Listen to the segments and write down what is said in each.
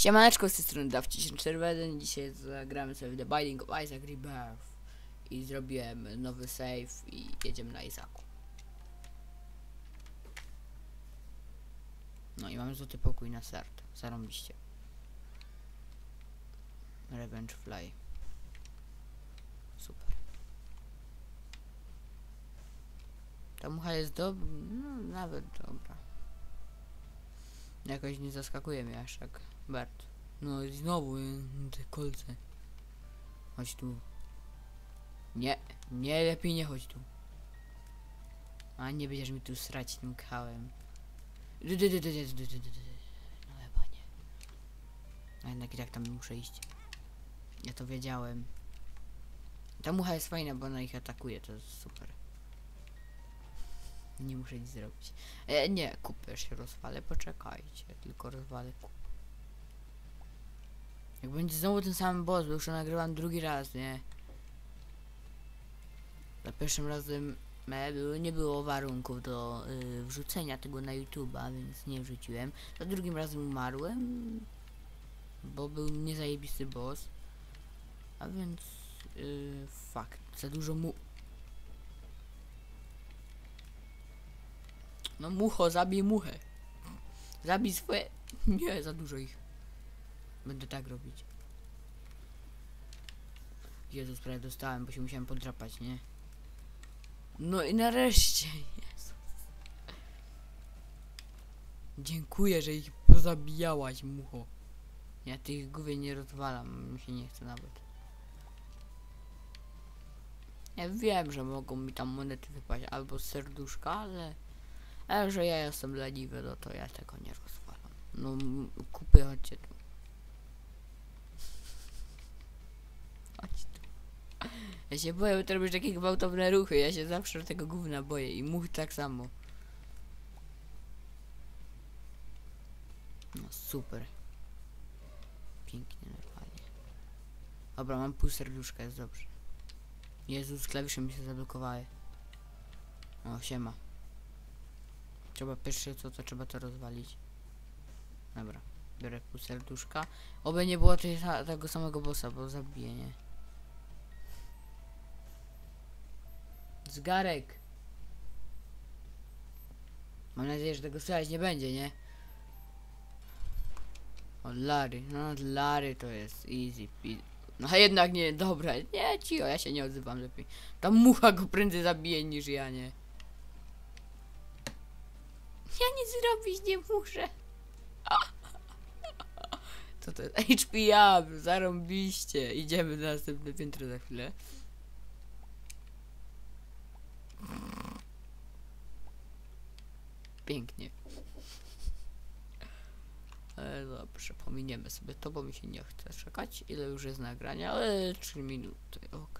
Siemaneczko z tej strony Dawci Czerwony. Dzisiaj zagramy sobie w The Binding of Isaac Rebirth. I zrobiłem nowy save i jedziemy na Isaku. No i mamy złoty pokój na start. Zarąbiście. Revenge Fly. Super. Ta mucha jest dobra, no nawet dobra. Jakoś nie zaskakuje mnie aż tak bardzo. No i znowu y, te kolce. Chodź tu. Nie, nie, lepiej nie chodź tu. A nie będziesz mi tu srać tym kałem. No chyba nie. A jednak i tak tam muszę iść. Ja to wiedziałem. Ta mucha jest fajna, bo ona ich atakuje, to jest super. Nie muszę nic zrobić. E, nie, kupę się rozwalę, poczekajcie, tylko rozwalę kup. Jak będzie znowu ten sam boss, bo już nagrywam drugi raz, nie? Za pierwszym razem e, nie było warunków do y, wrzucenia tego na YouTube'a, więc nie wrzuciłem. Za drugim razem umarłem, bo był niezajebisty boss. A więc y, fakt, za dużo mu... No mucho, zabij muchę. Zabij swoje... Nie, za dużo ich. Będę tak robić. Jezus, prawie dostałem, bo się musiałem podrapać, nie? No i nareszcie, Jezus. Dziękuję, że ich pozabijałaś, mucho. Ja tych głównie nie rozwalam, mi się nie chce nawet. Ja wiem, że mogą mi tam monety wypaść albo z serduszka, ale... Ale że ja jestem leniwy, no to ja tego nie rozwalam. No, kupy chodźcie tu. Chodź tu. Ja się boję, bo to robisz takie gwałtowne ruchy. Ja się zawsze tego gówna boję i much tak samo. No super. Pięknie, normalnie. Dobra, mam pół serduszka, jest dobrze. Jezus, klawisze mi się zablokowały. O, siema. Trzeba pierwsze co, to trzeba to rozwalić. Dobra, biorę pół serduszka. Oby nie było tej, tego samego bossa, bo zabiję, nie? Zgarek! Mam nadzieję, że tego słychać nie będzie, nie? O, Larry, no Larry to jest easy peasy. No a jednak nie, dobra, nie cicho, ja się nie odzywam lepiej. Ta mucha go prędzej zabije niż ja, nie? Ja nic zrobić nie muszę. Co to jest? HP up, zarąbiście. Idziemy na następne piętro za chwilę. Pięknie. Ale dobrze, pominiemy sobie to, bo mi się nie chce czekać. Ile już jest nagrania? Ale 3 minuty, okej.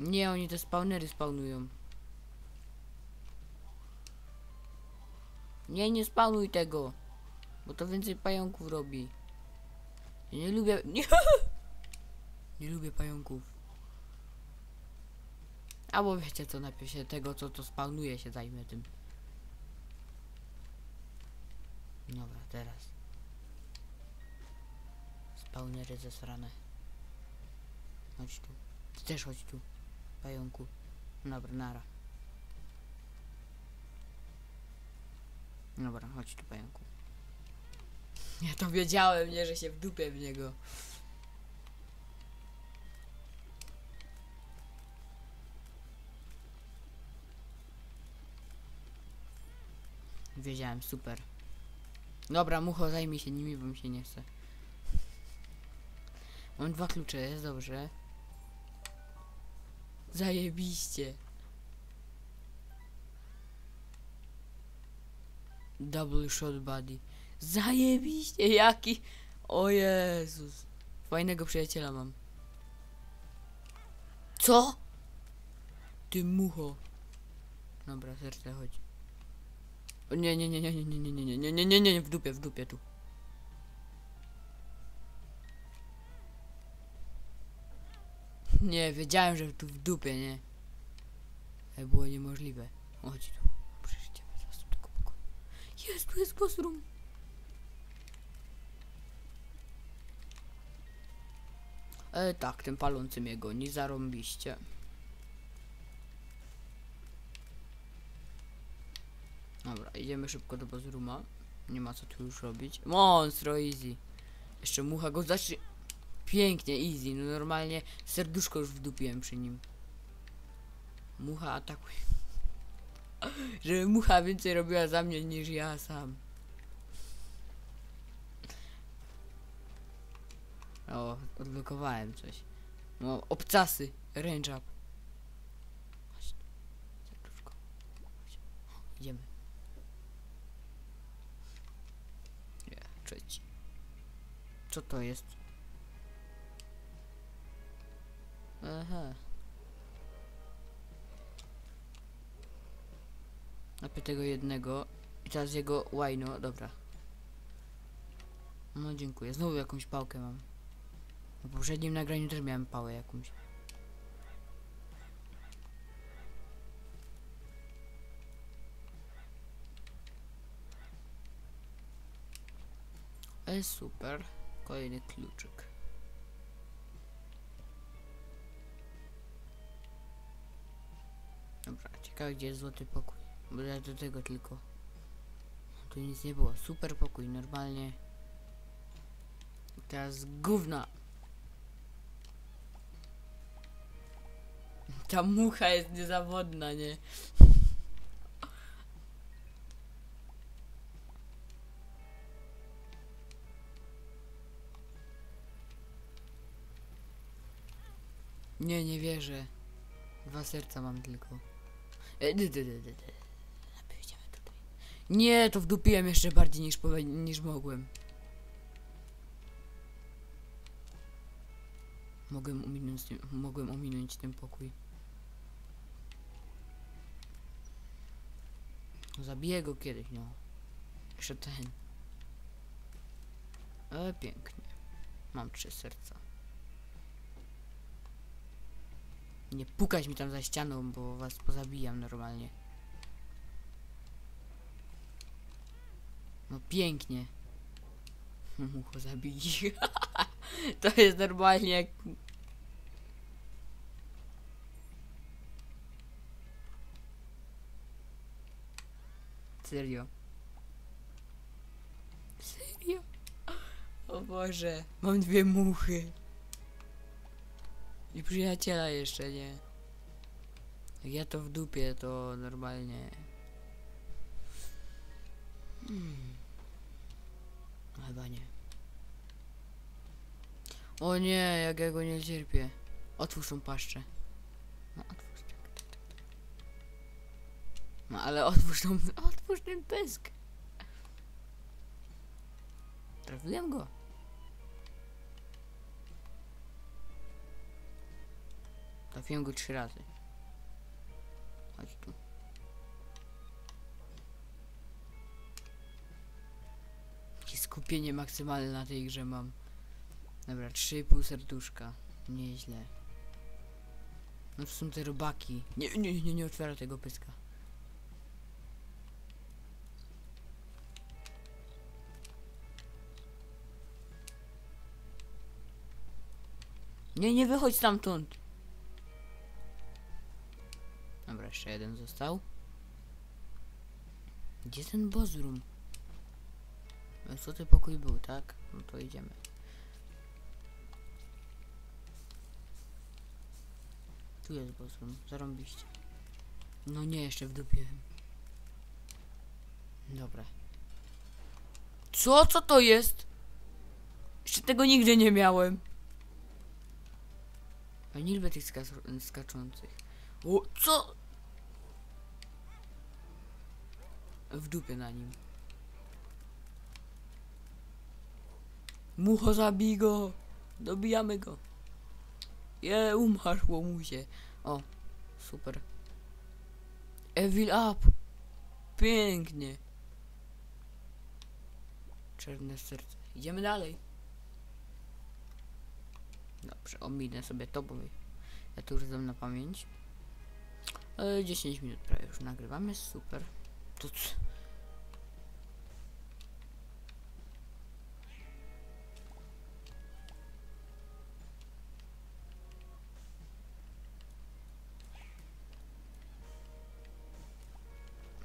Nie, oni te spawnery spawnują. Nie, nie spawnuj tego. Bo to więcej pająków robi. Ja nie lubię... Nie, nie lubię pająków. Albo wiecie co, najpierw się tego, co to spawnuje się zajmę tym. Dobra, teraz. Spawnery zesrane. Chodź tu. Ty też chodź tu. Pająku. Dobra, nara. Dobra, chodź tu pająku. Ja to wiedziałem, nie, że się w dupie w niego. Wiedziałem, super. Dobra, mucho, zajmij się nimi, bo mi się nie chce. Mam dwa klucze, jest dobrze. Zajebiście. Double shot body. Zajebiście, jaki... O Jezus. Fajnego przyjaciela mam. Co? Ty mucho. Dobra, serce chodź. O nie, nie, nie, nie, nie, nie, nie, nie, nie, nie, nie, nie, w dupie, w dupie tu. Nie, wiedziałem, że tu w dupie, nie. Ale było niemożliwe. Chodź tu. Przecież idziemy zaraz do tego pokoju. tu jest boss. E, tak, tym palącym jego, nie zarąbiście. Dobra, idziemy szybko do boss. Nie ma co tu już robić. Monstro easy. Jeszcze mucha go zacznie. Pięknie, easy. No normalnie serduszko już wdupiłem przy nim. Mucha atakuje. Żeby mucha więcej robiła za mnie niż ja sam. O, odblokowałem coś. No, obcasy. Range up. Serduszko. Idziemy. Nie, trzeci. Co to jest? Aha. Napię tego jednego. I teraz jego łajno, dobra. No dziękuję. Znowu jakąś pałkę mam. W poprzednim nagraniu też miałem pałę jakąś. E, super. Kolejny kluczyk. Dobra, ciekawe gdzie jest złoty pokój. Bo ja do tego tylko. Tu nic nie było. Super pokój, normalnie. Teraz gówna. Ta mucha jest niezawodna, nie? Nie, nie wierzę. Dwa serca mam tylko. E. Nie, to wdupiłem jeszcze bardziej niż, niż mogłem. Mogłem ominąć, mogłem ominąć ten pokój. Zabiję go kiedyś, no. Jeszcze ten. E, pięknie. Mam trzy serca. Nie pukać mi tam za ścianą, bo was pozabijam normalnie. No pięknie. Mucho zabić. to jest normalnie jak... Serio. Serio? O Boże, mam dwie muchy. I przyjaciela jeszcze nie. Jak ja to w dupie, to normalnie. Hmm. Chyba nie. O nie, jak ja go nie cierpię. Otwórz tą paszczę. No otwórz tak. No ale otwórz tą, otwórz ten pysk. Trafiłem go. Trafiłem go trzy razy. Chodź tu. Jakie skupienie maksymalne na tej grze mam. Dobra, 3,5 serduszka. Nieźle. No to są te robaki. Nie, nie, nie, nie otwiera tego pyska. Nie, nie wychodź stamtąd. Jeszcze jeden został. Gdzie ten boss? No, Co ty pokój był, tak? No to idziemy. Tu jest boss room, zarąbiście. No nie, jeszcze w dupie. Dobra. Co? Co to jest? Jeszcze tego nigdy nie miałem. A nie lubię tych skac- skaczących. O, co? W dupie na nim. Mucho zabij go! Dobijamy go! Je, umarło mu się. O, super. Evil up! Pięknie. Czarne serce. Idziemy dalej. Dobrze, ominę sobie to, bo ja to już znam na pamięć. E, 10 minut prawie już nagrywamy, super tuc.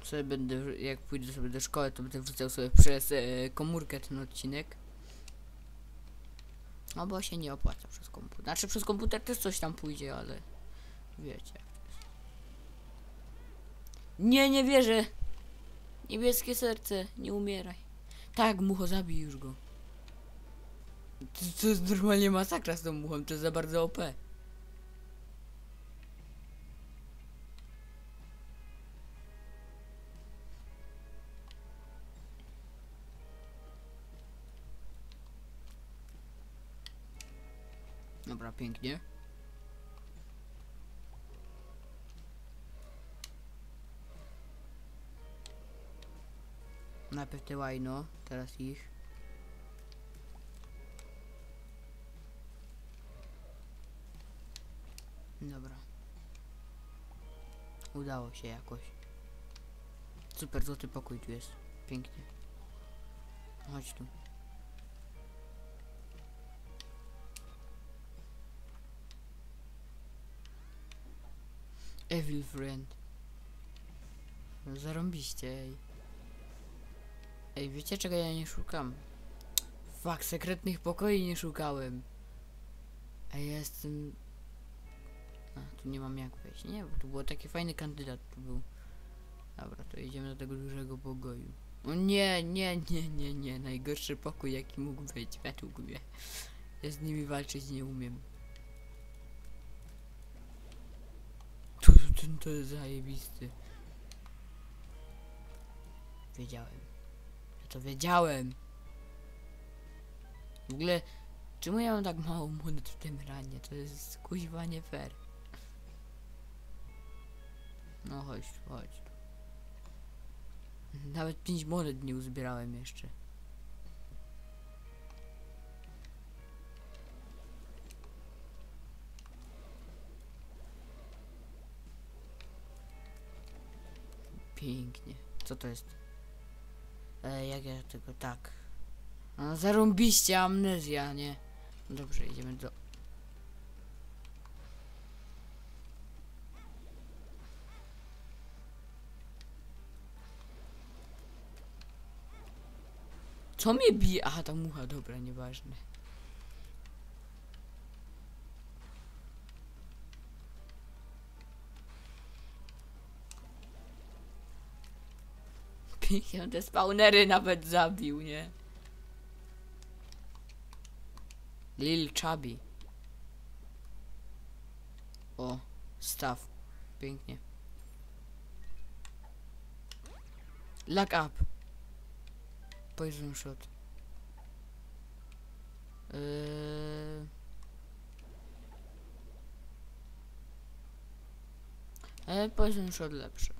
Sobie będę, jak pójdę sobie do szkoły, to będę wrzucał sobie przez e, komórkę ten odcinek. No bo się nie opłaca przez komputer. Znaczy przez komputer też coś tam pójdzie, ale wiecie. Nie, nie wierzę. Niebieskie serce, nie umieraj. Tak, mucho, zabij już go. To, to jest normalnie masakra z tą muchą, to jest za bardzo OP. Dobra, pięknie. Najpierw te łajno, teraz ich. Dobra. Udało się jakoś. Super, złoty pokój tu jest. Pięknie. Chodź tu. Evil friend. No zarąbiście, ej. Ej, wiecie czego ja nie szukam? Fak, sekretnych pokoi nie szukałem. Ej, ja jestem... A, tu nie mam jak wejść. Nie, bo tu był taki fajny kandydat tu był. Dobra, to idziemy do tego dużego pokoju. O nie, nie, nie, nie, nie. Najgorszy pokój jaki mógł być, według mnie. Ja z nimi walczyć nie umiem. Tu, ten to jest zajebisty. Wiedziałem. To wiedziałem. W ogóle, czemu ja mam tak mało monet w tym ranie? To jest kuźwa nie fair. No chodź, chodź. Nawet 5 monet nie uzbierałem jeszcze. Pięknie. Co to jest? E, jak ja tego tak. A, zarąbiście amnezja, nie? Dobrze, idziemy do... Co mnie bije? Aha, ta mucha, dobra, nieważne. Pięknie, te spawnery nawet zabił, nie? Lil Chubby. O, staw. Pięknie. Lock up. Poison shot. Yy... E, poison shot lepszy.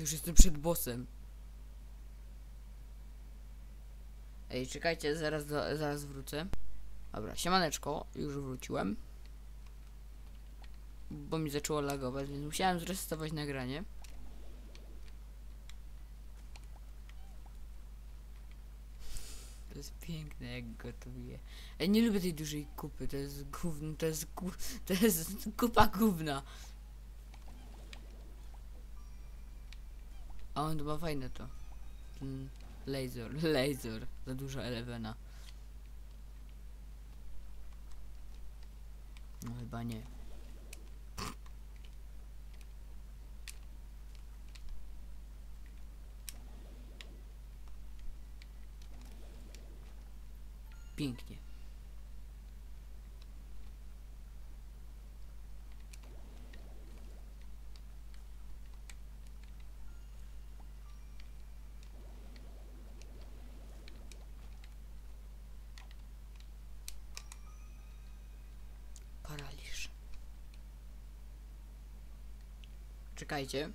Już jestem przed bossem. Ej, czekajcie, zaraz, zaraz wrócę. Dobra, siemaneczko, już wróciłem. Bo mi zaczęło lagować, więc musiałem zresetować nagranie. To jest piękne, jak gotuję. Ej, nie lubię tej dużej kupy, to jest gówno, to jest to jest kupa gówna. A on ma fajne to. Ten laser, laser. Za dużo elewena. No chyba nie. Pięknie. Czekajcie.